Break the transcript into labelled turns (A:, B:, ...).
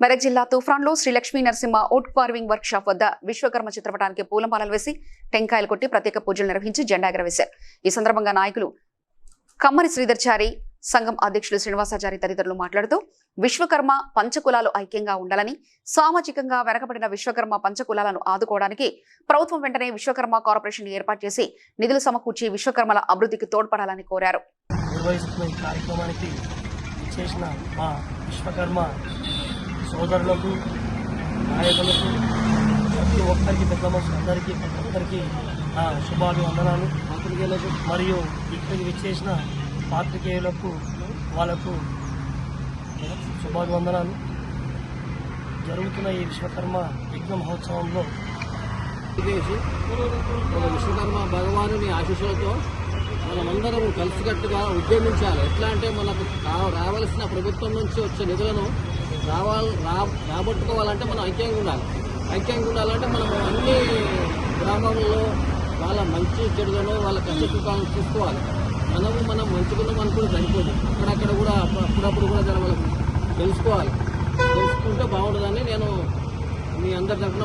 A: మెదక్ జిల్లా తూఫాన్లో Sri Lakshmi Narasimha wood carving workshop వద్ద విశ్వకర్మ చిత్రపటానికి పూలమాలలు వేసి టెంకాయలు కొట్టి ప్రత్యేక పూజలు నిర్వహించి జెండా ఎగరవేశారు. ఈ సందర్భంగా నాయకులు కమ్మరి శ్రీధర్చారి సంఘం అధ్యక్షులు శ్రీనివాసాచారి తదితరులు మాట్లాడుతూ విశ్వకర్మ పంచకులాలు ఐక్యంగా ఉండాలని సామాజికంగా వెనకబడిన విశ్వకర్మ పంచకులాలను ఆదుకోవడానికి ప్రభుత్వం వెంటనే విశ్వకర్మ కార్పొరేషన్ ఏర్పాటు చేసి నిధులు సమకూర్చి విశ్వకర్మల అభివృద్ధికి తోడ్పడాలని కోరారు.
B: నిర్వహిస్తున్న ఈ కార్యక్రమానికి చేసిన మా విశ్వకర్మ సోదరులకు నాయకులకు ప్రతి ఒక్కరికి పెద్ద మనుషులందరికీ ప్రతి ఒక్కరికి నా శుభాభివందనాలు పాత్రికేయులకు మరియు ఇక్కడికి విచ్చేసిన పాత్రికేయులకు వాళ్ళకు శుభాభివందనాలు. జరుగుతున్న ఈ విశ్వకర్మ యజ్ఞ మహోత్సవంలో
C: చేసి మన విశ్వకర్మ భగవానుని ఆశీస్సులతో మనమందరం కలిసికట్టుగా ఉద్యమించాలి. ఎట్లా అంటే మనకు రా- రావాల్సిన ప్రభుత్వం నుంచి వచ్చే నిధులను రావాలి రా రాబట్టుకోవాలంటే మనం ఐక్యంగా ఉండాలి. ఐక్యంగా ఉండాలంటే మనం అన్ని గ్రామంలో వాళ్ళ మంచి చెడులను వాళ్ళ కష్ట సుఖాలను చూసుకోవాలి. మనము మనం మంచుకున్నాం అనుకుని సరిపోదు అక్కడక్కడ కూడా అప్పుడప్పుడు కూడా జనం తెలుసుకోవాలి. తెలుసుకుంటే బాగుంటుందని నేను మీ అందరి తరఫున